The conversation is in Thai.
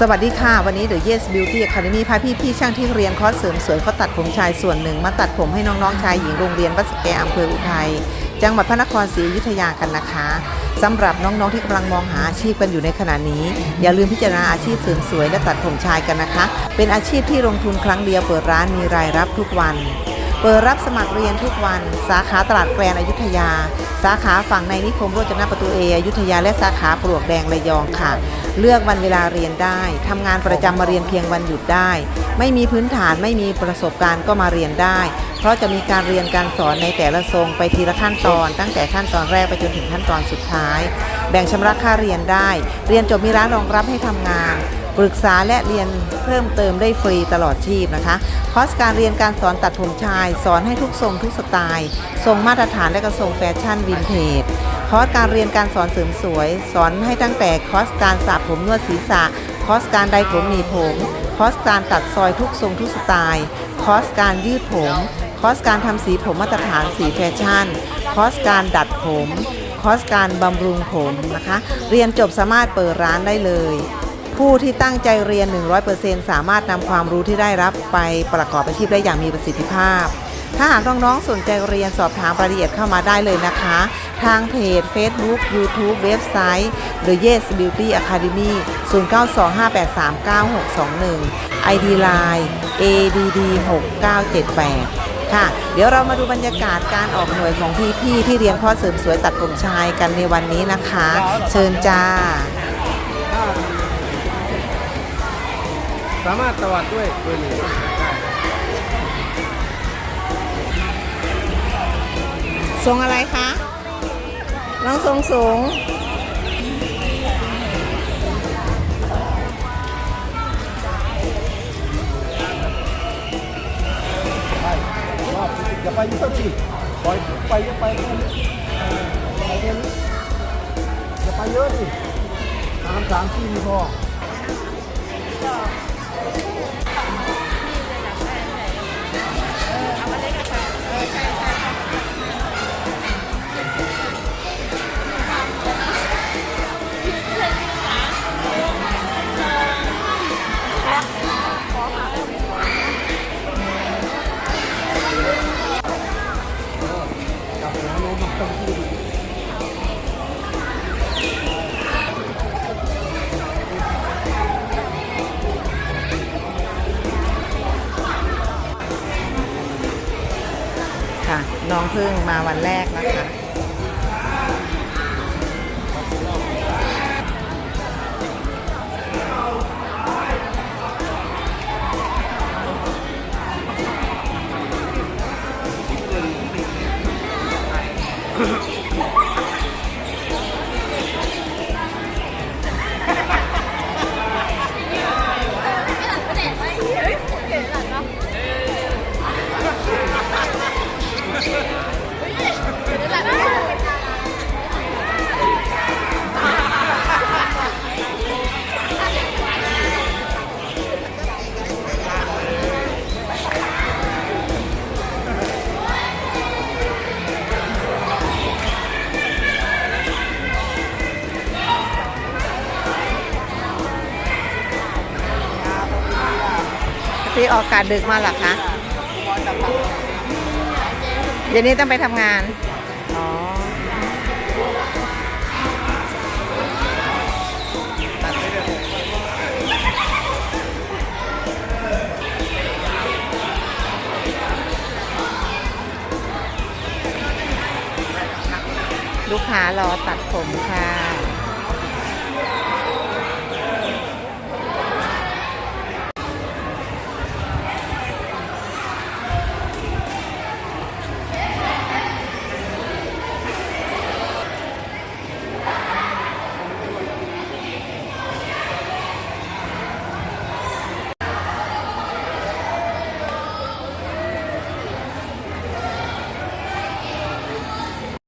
สวัสดีค่ะ วันนี้ The Yes Beauty Academy พาพี่พี่ช่างที่เรียนคอร์สเสริมสวยเขาตัดผมชายส่วนหนึ่ง มาตัดผมให้น้องๆชายหญิงโรงเรียนวัดสแกอำเภออุทัยจังหวัดพระนครศรีอยุธยากันนะคะสำหรับน้องๆที่กำลังมองหาอาชีพกันอยู่ในขณะนี้ อย่าลืมพิจารณาอาชีพเสริมสวยและตัดผมชายกันนะคะ เป็นอาชีพที่ลงทุนครั้งเดียวเปิดร้านมีรายรับทุกวัน เปิดรับสมัครเรียนทุกวัน สาขาตลาดแกรนอยุธยา สาขาฝั่งในนิคมโรจนประตูเออยุธยาและสาขาปลวกแดงระยองค่ะ เลือกวันเวลาเรียนได้ทำงานประจำมาเรียนเพียงวันหยุดได้ ไม่มีพื้นฐานไม่มีประสบการณ์ก็มาเรียนได้ เพราะจะมีการเรียนการสอนในแต่ละทรงไปทีละขั้นตอน ตั้งแต่ขั้นตอนแรกไปจนถึงขั้นตอนสุดท้าย แบ่งชำระค่าเรียนได้ เรียนจบมีร้านรองรับให้ทำงาน ปรึกษาและเรียนเพิ่มเติมได้ฟรีตลอดชีพนะคะคอร์สการเรียนการสอนตัดผมชาย สอนให้ทุกทรงทุกสไตล์ ทรงมาตรฐานและก็ทรงแฟชั่นวินเทจคอร์สการเรียนการสอนเสริมสวย สอนให้ตั้งแต่คอร์สการสระผมนวดศีรษะ คอร์สการไดผมหนีผมคอร์สการตัดซอยทุกทรงทุกสไตล์คอร์สการยืดผมคอร์สการทำสีผมมาตรฐานสีแฟชั่นคอร์สการดัดผมคอร์สการบำรุงผมนะคะ เรียนจบสามารถเปิดร้านได้เลย ผู้ที่ตั้งใจเรียน 100%สามารถนำความรู้ที่ได้รับไปประกอบอาชีพได้อย่างมีประสิทธิภาพ ถ้าหากน้องๆสนใจเรียนสอบถามรายละเอียดเข้ามาได้เลยนะคะ ทางเพจ Facebook YouTube เว็บไซต์ The Yes Beauty Academy 0925839621 ID Line ADD 6978 ค่ะ เดี๋ยวเรามาดูบรรยากาศการออกหน่วยของพี่ๆที่เรียนข้อเสริมสวยตัดผมชายกันในวันนี้นะคะ เชิญจ้า สามารถตวัดด้วยเบอร์หนึ่งทรงอะไรคะ น้องทรงสูง ไปรอบอย่าไปยุ่งสิปล่อยไปอย่าไปแค่นี้ไปแค่นี้อย่าไปเยอะสิสามสามที่มีพอ พึ่งมาวันแรกนะคะ พี่ออกกาดดึกมาเหรอคะเดี๋ยวนี้ต้องไปทำงาน อ๋อลูกค้ารอตัดผมค่ะ